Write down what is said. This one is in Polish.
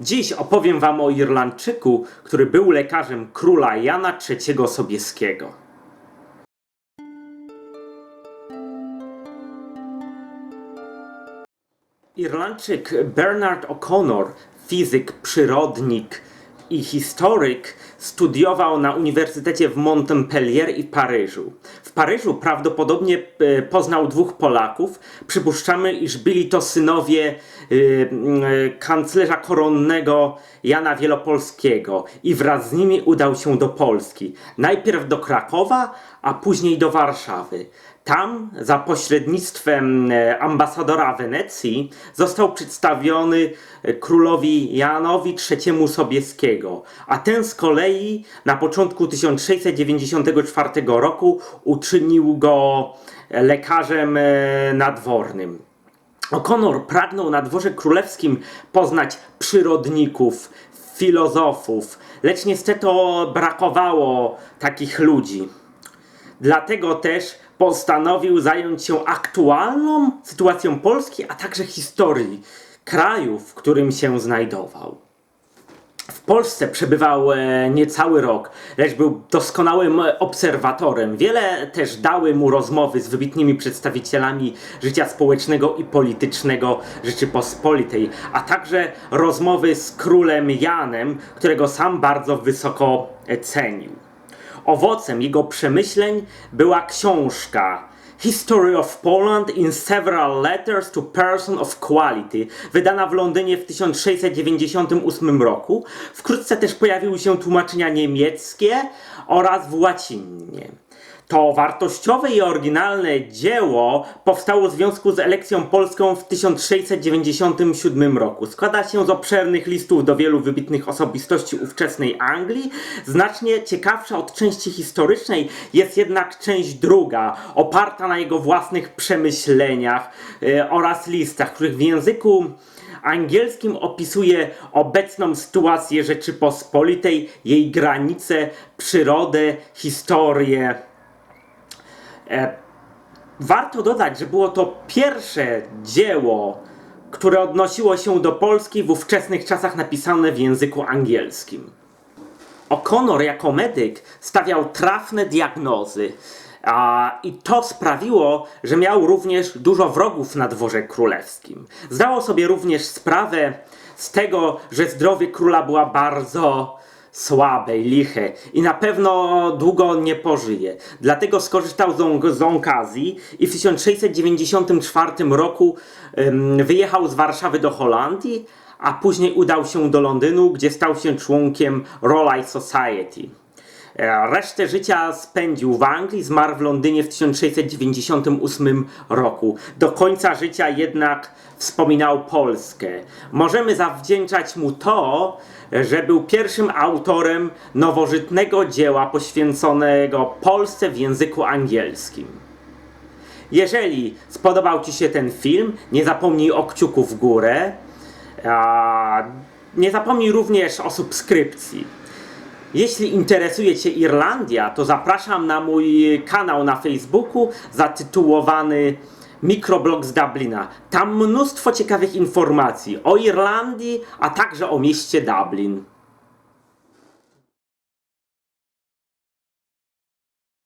Dziś opowiem wam o Irlandczyku, który był lekarzem króla Jana III Sobieskiego. Irlandczyk Bernard O'Connor, fizyk, przyrodnik i historyk, studiował na Uniwersytecie w Montpellier i Paryżu. W Paryżu prawdopodobnie e, poznał dwóch Polaków. Przypuszczamy, iż byli to synowie e, e, kanclerza koronnego Jana Wielopolskiego i wraz z nimi udał się do Polski. Najpierw do Krakowa, a później do Warszawy. Tam, za pośrednictwem e, ambasadora Wenecji, został przedstawiony e, królowi Janowi III Sobieskiego, a ten z kolei na początku 1694 roku uczynił go e, lekarzem nadwornym. O'Connor pragnął na dworze królewskim poznać przyrodników, filozofów, lecz niestety brakowało takich ludzi. Dlatego też postanowił zająć się aktualną sytuacją Polski, a także historii kraju, w którym się znajdował. W Polsce przebywał e, niecały rok, lecz był doskonałym obserwatorem. Wiele też dały mu rozmowy z wybitnymi przedstawicielami życia społecznego i politycznego Rzeczypospolitej, a także rozmowy z królem Janem, którego sam bardzo wysoko e, cenił. Owocem jego przemyśleń była książka History of Poland in Several Letters to Person of Quality, wydana w Londynie w 1698 roku. Wkrótce też pojawiły się tłumaczenia niemieckie oraz w łacinie. To wartościowe i oryginalne dzieło powstało w związku z elekcją polską w 1697 roku. Składa się z obszernych listów do wielu wybitnych osobistości ówczesnej Anglii. Znacznie ciekawsza od części historycznej jest jednak część druga, oparta na jego własnych przemyśleniach e, oraz listach, których w języku angielskim opisuje obecną sytuację Rzeczypospolitej, jej granice, przyrodę, historię. E, warto dodać, że było to pierwsze dzieło, które odnosiło się do Polski w ówczesnych czasach napisane w języku angielskim. O'Connor jako medyk stawiał trafne diagnozy. A, I to sprawiło, że miał również dużo wrogów na dworze królewskim. Zdało sobie również sprawę z tego, że zdrowie króla była bardzo słabe liche i na pewno długo nie pożyje. Dlatego skorzystał z, z okazji i w 1694 roku em, wyjechał z Warszawy do Holandii, a później udał się do Londynu, gdzie stał się członkiem Royal Society. E, Resztę życia spędził w Anglii, zmarł w Londynie w 1698 roku. Do końca życia jednak wspominał Polskę. Możemy zawdzięczać mu to, że był pierwszym autorem nowożytnego dzieła poświęconego Polsce w języku angielskim. Jeżeli spodobał Ci się ten film, nie zapomnij o kciuku w górę. Nie zapomnij również o subskrypcji. Jeśli interesuje Cię Irlandia, to zapraszam na mój kanał na Facebooku zatytułowany Mikroblog z Dublina. Tam mnóstwo ciekawych informacji o Irlandii, a także o mieście Dublin.